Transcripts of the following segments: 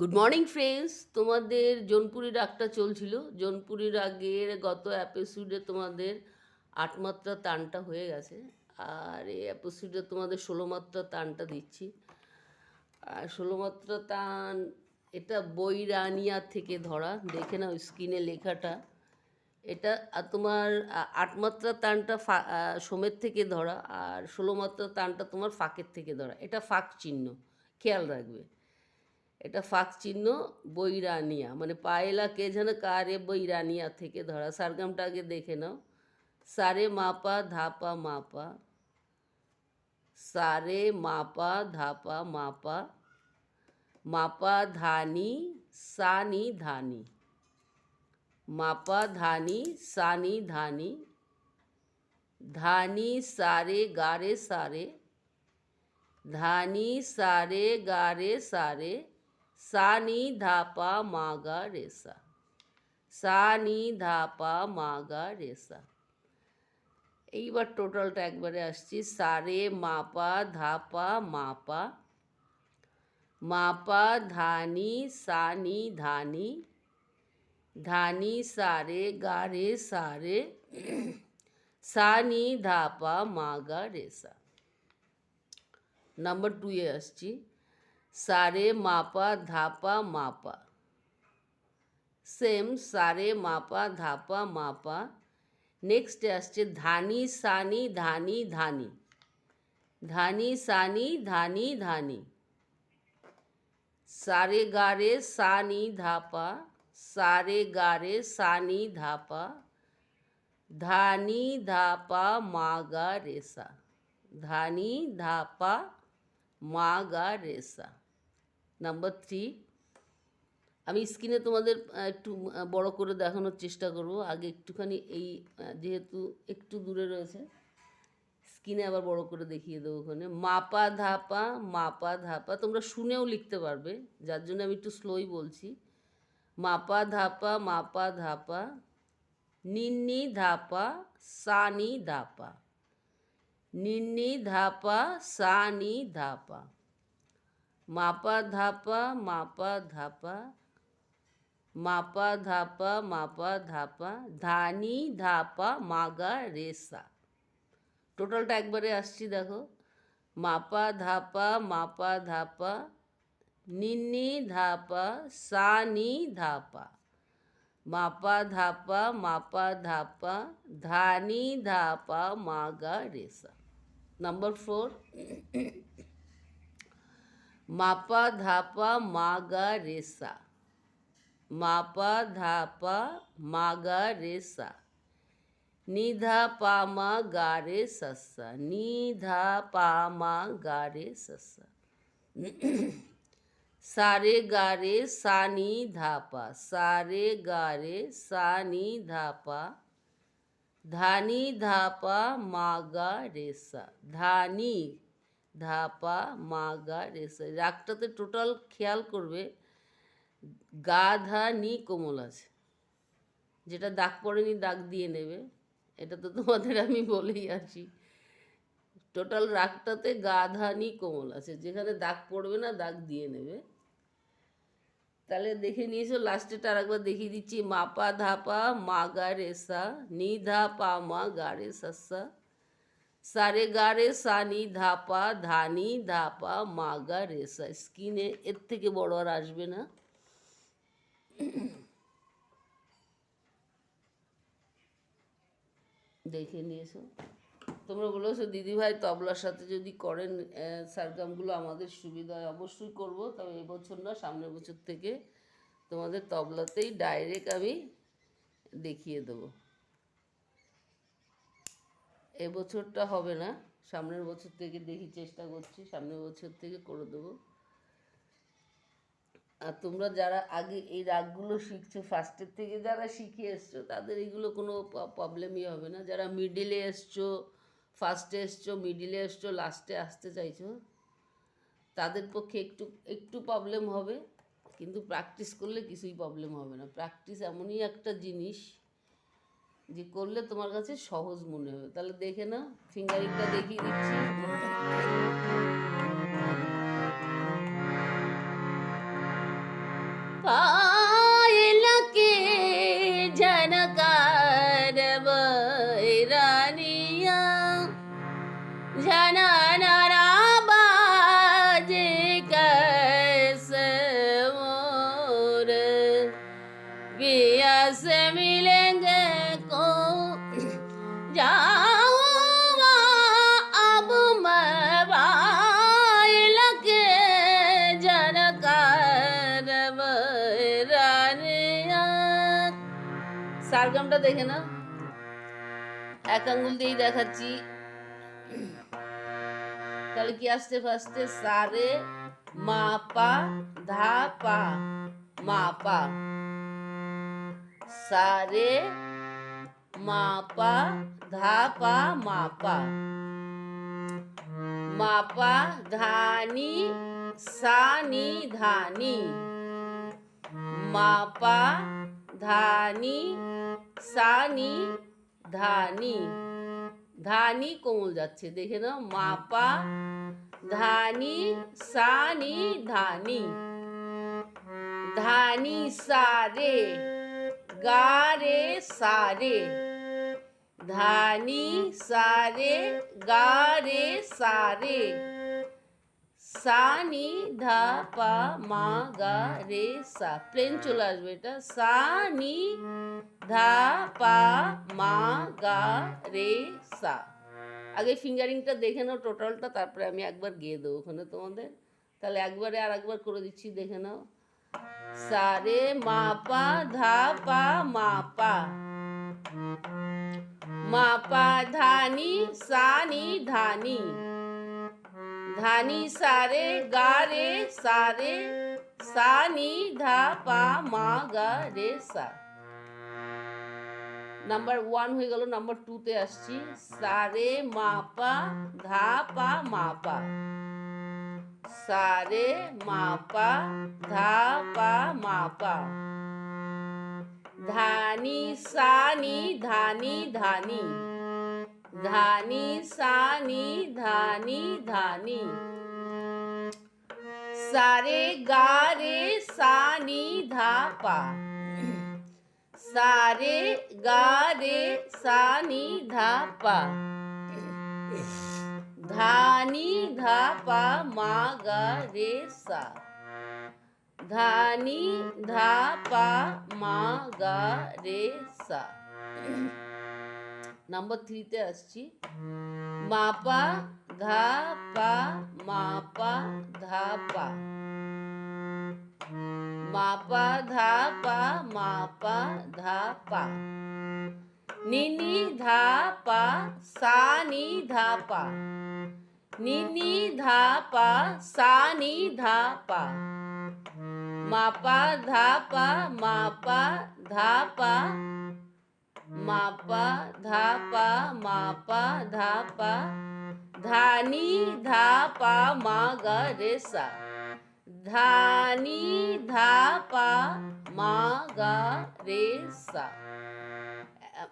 Good morning friends তোমাদের জোনপুরি রাগটা চলছিল। জোনপুরি রাগের গত অ্যাপিসোডে তোমাদের আট মাত্রা তানটা হয়ে গেছে। আর এই অ্যাপিসোডে তোমাদের ষোলো মাত্রা তানটা দিচ্ছি। আর ষোলো মাত্রা তান, এটা বৈরানিয়া থেকে ধরা। দেখে নাও স্ক্রিনে লেখাটা। এটা তোমার আট মাত্রা তানটা ফা সোমের থেকে ধরা। আর ষোলো মাত্রা তানটা তোমার ফাঁকের থেকে ধরা। এটা ফাঁক চিহ্ন। খেয়াল রাখবে। এটা ফাঁক চিহ্ন বৈরানিয়া। মানে পায়েলা কে যেন কারে বৈরানিয়া থেকে ধরা। সারগামটা আগে দেখে নাও। সারে মাপা ধাপা মাপা। সারে মাপা ধাপা মাপা। মাপা ধানি, সানি ধানি। মাপা ধানি, সানি ধানি। ধানি সারে গারে সারে। ধানি সারে গারে সারে। সানি ধাপা মাগা রেসা সানি ধাপা মাগা রেসা এইবার টোটালটা একবারে আসছি সারে মাপা ধাপা মাপা মাপা ধানি সানি ধানি ধানি সারে গারে সারে সানি ধাপা মাগা রেসা নাম্বার টুয়ে আসছি সারে মাপা ধাপা মাপা সেম সারে মাপা ধাপা মাপা নেক্সটে আসছে ধানি সানি ধানি ধানি ধানি সানি ধানি ধানি সারে গারে সানি ধাপা সারে গারে সানি ধাপা ধানি ধাপা মাগা রেসা ধানি ধাপা মাগা রেসা নাম্বার থ্রি আমি স্ক্রিনে তোমাদের একটু বড় করে দেখানোর চেষ্টা করব। আগে একটুখানি এই যেহেতু একটু দূরে রয়েছে স্ক্রিনে আবার বড় করে দেখিয়ে দেবো ওখানে। মাপা ধাপা মাপা ধাপা, তোমরা শুনেও লিখতে পারবে, যার জন্য আমি একটু স্লোই বলছি। মাপা ধাপা মাপা ধাপা, নিন্নি ধাপা, সানি ধাপা। নিন্নি ধাপা, সানি ধাপা। মাপা ধাপা মাপা ধাপা মাপা ধাপা মাপা ধাপা ধানি ধাপা মাগা রেসা টোটালটা একবারে আসছি দেখো মাপা ধাপা মাপা ধাপা নিন্নি ধাপা সানি ধাপা মাপা ধাপা মাপা ধাপা ধানি ধাপা মাগা রেসা নাম্বার ফোর মাপা ধাপা মাগা রেসা মাপা ধাপা মাগা রেসা নিধা পামা গারে সস্সা নিধা পামা গারে সস্সা সারে গারে সানি ধাপা সারে গারে সানি ধাপা ধানি ধাপা মাগা রেসা ধানি ধাপা, মাগা রেসা রাগটাতে টোটাল খেয়াল করবে গা ধা নি কোমল আছে। যেটা দাগ পড়েনি, দাগ দিয়ে নেবে। এটা তো তোমাদের আমি বলেই আছি টোটাল রাগটাতে গা ধা নি কোমল আছে। যেখানে দাগ পড়বে না, দাগ দিয়ে নেবে। তাহলে দেখে নিয়েছো লাস্টেটা আরেকবার দেখিয়ে দিচ্ছি। মাপা, ধাপা মা গা রে সা নি ধা পা মা, গা রে সা। সারে গারে সানি ধাপা ধানি ধাপা মা গা রে সা স্কিনে এর থেকে বড় আর আসবে না দেখে নিয়েছো তোমরা বলেছ দিদিভাই তবলার সাথে যদি করেন সারগামগুলো আমাদের সুবিধা হয় অবশ্যই করব তবে এবছর না সামনের বছর থেকে তোমাদের তবলাতেই ডাইরেক্ট আমি দেখিয়ে দেবো এবছরটা হবে না। সামনের বছর থেকে দেখি চেষ্টা করছি, সামনের বছর থেকে করে দেবো। আর তোমরা যারা আগে এই রাগগুলো শিখছো ফার্স্টের থেকে যারা শিখে এসছো, তাদের এগুলো কোনো প্রবলেমই হবে না। যারা মিডিলে এসছো ফার্স্টে এসছো মিডিলে এসছো লাস্টে আসতে চাইছো, তাদের পক্ষে একটু একটু প্রবলেম হবে। কিন্তু প্র্যাকটিস করলে কিছুই প্রবলেম হবে না। প্র্যাকটিস এমনই একটা জিনিস যে করলে তোমার কাছে সহজ মনে হবে। তাহলে দেখে না ফিঙ্গারিংটা দেখিয়ে দিচ্ছি। সারগামটা দেখে না? এক আঙ্গুল দিয়েই দেখাচ্ছি। তাহলে কি আসছে ফার্স্টে সারে মা পা, ধা পা, মা পা। সারে মা পা, ধা পা, মা পা। মা পা, ধানি সানি ধানি। মা পা, ধানি সানি, ধানি। ধানি কোমল যাচ্ছে, দেখে নাও। মাপা, ধানি, সানি, ধানি। ধানি সারে, গারে সারে। ধানি সারে, গারে সারে। সানি ধা পা মা গা রে সা। প্লেন চলে আসবে এটা। সানি ধা, পা, মা, গা, রে, সা। আগে ফিঙ্গারিংটা দেখে নাও টোটালটা, তারপরে আমি একবার গিয়ে দেবো ওখানে তোমাদের। তাহলে একবারে আর একবার করে দিচ্ছি, দেখে নাও। সারে মা, পা, ধা, পা, মা পা। মা, পা ধানি সানি ধানি ধানি সারে গা, রে সারে সানি ধা, পা, মা, গা, রে, সা। নাম্বার ওয়ান হয়ে গেল নাম্বার টুতে আসছি। সারে মা পা ধা পা মা পা সারে মা পা ধা পা মা পা ধানি, সানি, ধানি ধানি। ধানি, সানি, ধানি ধানি। সারে গা রে সানি, ধা পা। সারে গা রে সানি ধা পা ধানি ধা পা মা গা রে সা ধানি ধা পা মা গা রে সা নাম্বার থ্রিতে আসছি মাপা ধা পা মাপা ধা মাপা ধা পা মাপা ধা পা নিনি ধা পা সানি ধা পা নিনি ধা পা সানি ধা পা মাপা ধা পা মাপা ধা পা মাপা ধা পা মাপা ধা পা ধানি ধা পা মা গা রে সা ধানি ধা পা মা গা রে সা।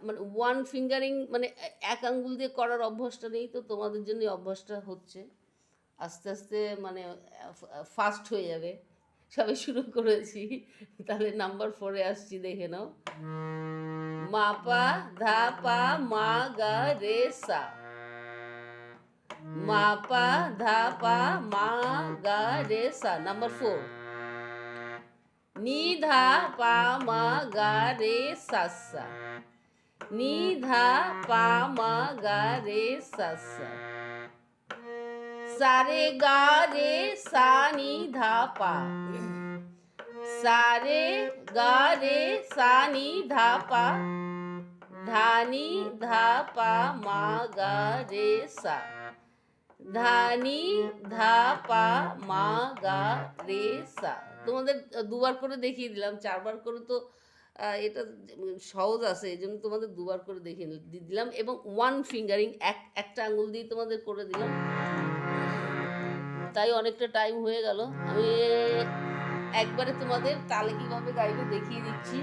মানে ওয়ান ফিঙ্গারিং মানে এক আঙ্গুল দিয়ে করার অভ্যাসটা নেই তো, তোমাদের জন্য অভ্যাসটা হচ্ছে। আস্তে আস্তে মানে ফাস্ট হয়ে যাবে। সবে শুরু করেছি। তাহলে নাম্বার ফোরে আসছি, দেখে নাও। মা পা, ধা পা, মা গা, রে সা। মাপা ধা পা মা গা রে সা নাম্বার ফোর নি ধা পা মা গা রে সা সা নি ধা পা মা গা রে সা সা সারে গা রে সা নি ধা পা সারে গা রে সা নি ধা পা ধানি ধা পা মা গা রে সা ধানি, ধা, পা, মা, গা, রে, সা। তোমাদের দুবার করে দেখিয়ে দিলাম, চারবার করে তো এটা সহজ আছে, এই জন্য তোমাদের দুবার করে দেখিয়ে দিলাম এবং ওয়ান ফিঙ্গারিং এক, একটা আঙুল দিয়ে তোমাদের করে দিলাম। তাই অনেকটা টাইম হয়ে গেল। আমি একবারে তোমাদের তালে কীভাবে গাইবে দেখিয়ে দিচ্ছি।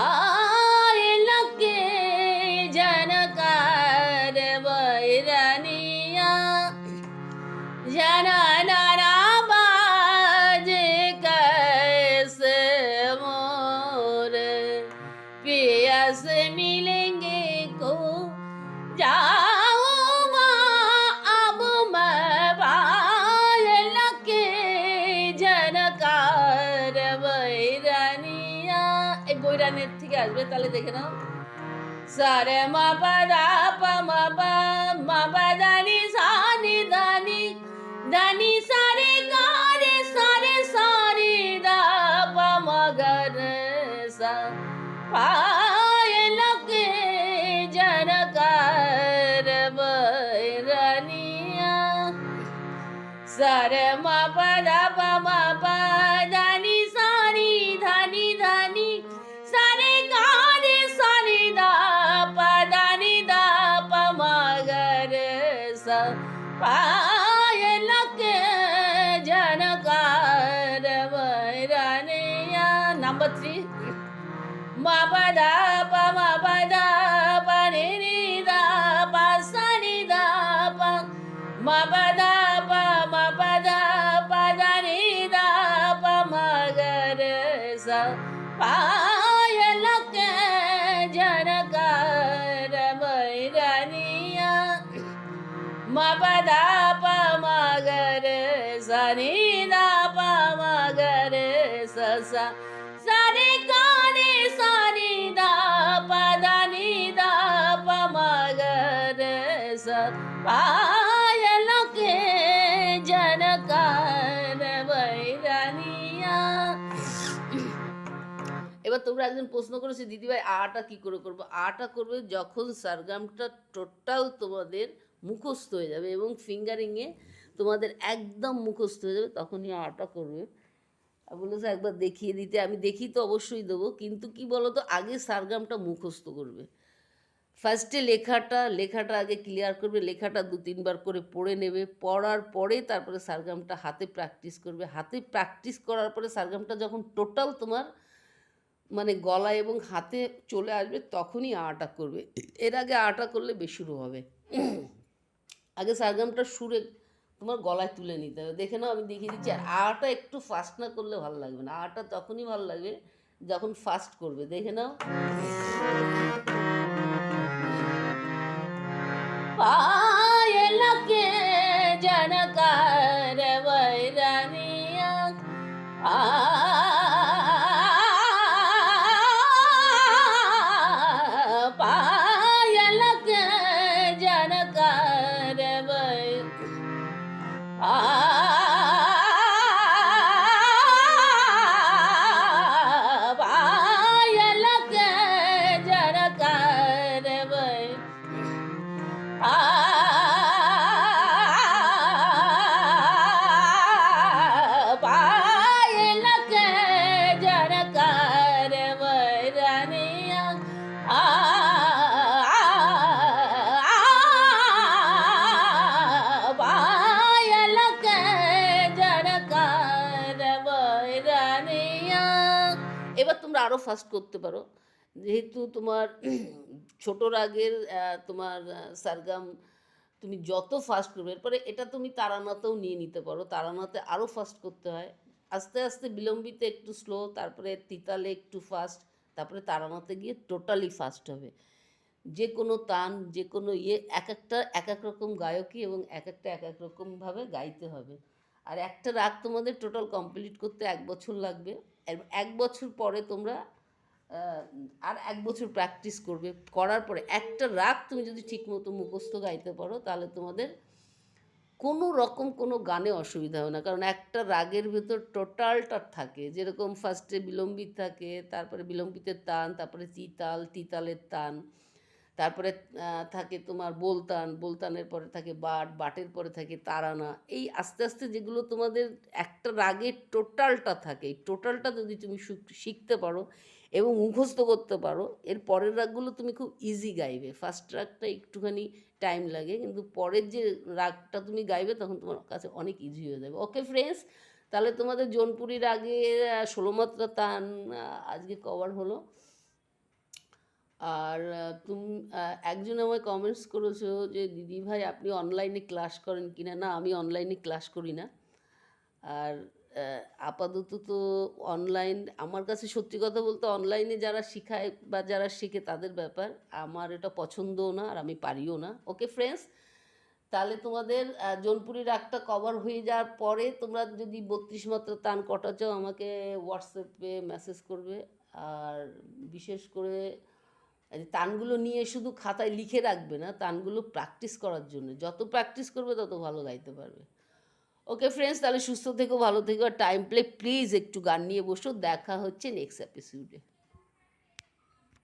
Ah! আসবে তাহলে দেখে নাও সারে মা পাদা পা মা পা মা পা দানি সানি দানি দানি সারে গারে সারে সারি দা পা মা গর সা পায় লগে জনকার বৈরানিয়া সারে মা পাদা মা পা দা পা মা পা দা পা দা রে দা পা মা গা রে সা পায়লকে Jhankar বৈরানিয়া ma pa da pa তোমরা একজন প্রশ্ন করেছ, দিদিভাই, আটা কি করে করব? আটা করবে যখন সারগামটা টোটাল তোমাদের মুখস্থ হয়ে যাবে এবং ফিঙ্গারিংয়ে তোমাদের একদম মুখস্থ হয়ে যাবে, তখনই আটা করবে। বলেছে একবার দেখিয়ে দিতে। আমি দেখি তো অবশ্যই দেবো, কিন্তু কি বলো তো আগে সারগামটা মুখস্থ করবে। ফার্স্টে লেখাটা লেখাটা আগে ক্লিয়ার করবে, লেখাটা দু তিনবার করে পড়ে নেবে, পড়ার পরে তারপরে সারগামটা হাতে প্র্যাকটিস করবে। হাতে প্র্যাকটিস করার পরে সারগামটা যখন টোটাল তোমার মানে গলা এবং হাতে চলে আসবে, তখনই আটা করবে। এর আগে আটা করলে বেসুরো হবে। আগে সারগামটা সুরে তোমার গলায় তুলে নিতে হবে। দেখে নাও, আমি দেখিয়ে দিচ্ছি। আর আটা একটু ফাস্ট না করলে ভালো লাগবে না। আটা তখনই ভালো লাগবে যখন ফাস্ট করবে। দেখে নাও। পায়লকে আরও ফাস্ট করতে পারো। যেহেতু তোমার ছোট রাগের তোমার সারগাম তুমি যত ফাস্ট করবে, এরপরে এটা তুমি তারানাতেও নিয়ে নিতে পারো। তারানাতে আরও ফাস্ট করতে হয়। আস্তে আস্তে বিলম্বিতে একটু স্লো তারপরে তিতালে একটু ফাস্ট তারপরে তারানাতে গিয়ে টোটালি ফাস্ট হবে। যে কোনো তান যে কোনো ইয়ে এক একটা, এক এক রকম গায়কই এবং এক একটা, এক এক রকমভাবে গাইতে হবে। আর একটা রাগ তোমাদের টোটাল কমপ্লিট করতে এক বছর লাগবে। এক বছর পরে তোমরা আর এক বছর প্র্যাকটিস করবে। করার পরে একটা রাগ তুমি যদি ঠিকমতো মুখস্থ গাইতে পারো, তাহলে তোমাদের কোনো রকম কোনো গানে অসুবিধা হবে না। কারণ একটা রাগের ভেতর টোটালটা থাকে। যেরকম ফার্স্টে বিলম্বিত থাকে, তারপরে বিলম্বিতের তান তারপরে তিতাল, তিতালের তান তারপরে থাকে তোমার বোলতান বোলতানের পরে থাকে বাট বাটের পরে থাকে তারানা। এই আস্তে আস্তে যেগুলো তোমাদের একটা রাগের টোটালটা থাকে এই টোটালটা যদি তুমি শিখতে পারো এবং মুখস্থ করতে পারো এর পরের রাগগুলো তুমি খুব ইজি গাইবে। ফার্স্ট রাগটা একটুখানি টাইম লাগে কিন্তু পরের যে রাগটা তুমি গাইবে তখন তোমার কাছে অনেক ইজি হয়ে যাবে। ওকে ফ্রেন্ডস তাহলে তোমাদের জোনপুরি রাগের আহ, ষোলো মাত্রা তান আজকে কভার হলো। আর তুমি একজন আমায় কমেন্টস করেছ যে, দিদি ভাই, আপনি অনলাইনে ক্লাস করেন কি না না আমি অনলাইনে ক্লাস করি না। আর আপাতত তো অনলাইন আমার কাছে সত্যি কথা বলতে অনলাইনে যারা শেখায় বা যারা শেখে তাদের ব্যাপার। আমার এটা পছন্দও না আর আমি পারিও না। ওকে ফ্রেন্ডস তাহলে তোমাদের জোনপুরি রাগটা কভার হয়ে যাওয়ার পরে তোমরা যদি বত্রিশ মাত্রা তান কটা আমাকে হোয়াটসঅ্যাপে মেসেজ করবে। আর বিশেষ করে তানগুলো নিয়ে শুধু খাতায় লিখে রাখবে না, তানগুলো প্র্যাকটিস করার জন্য। যত প্র্যাকটিস করবে, তত ভালো গাইতে পারবে। ওকে ফ্রেন্ডস তাহলে সুস্থ থেকো, ভালো থেকো, আর টাইম প্লে প্লিজ একটু গান নিয়ে বসো। দেখা হচ্ছে নেক্সট এপিসোডে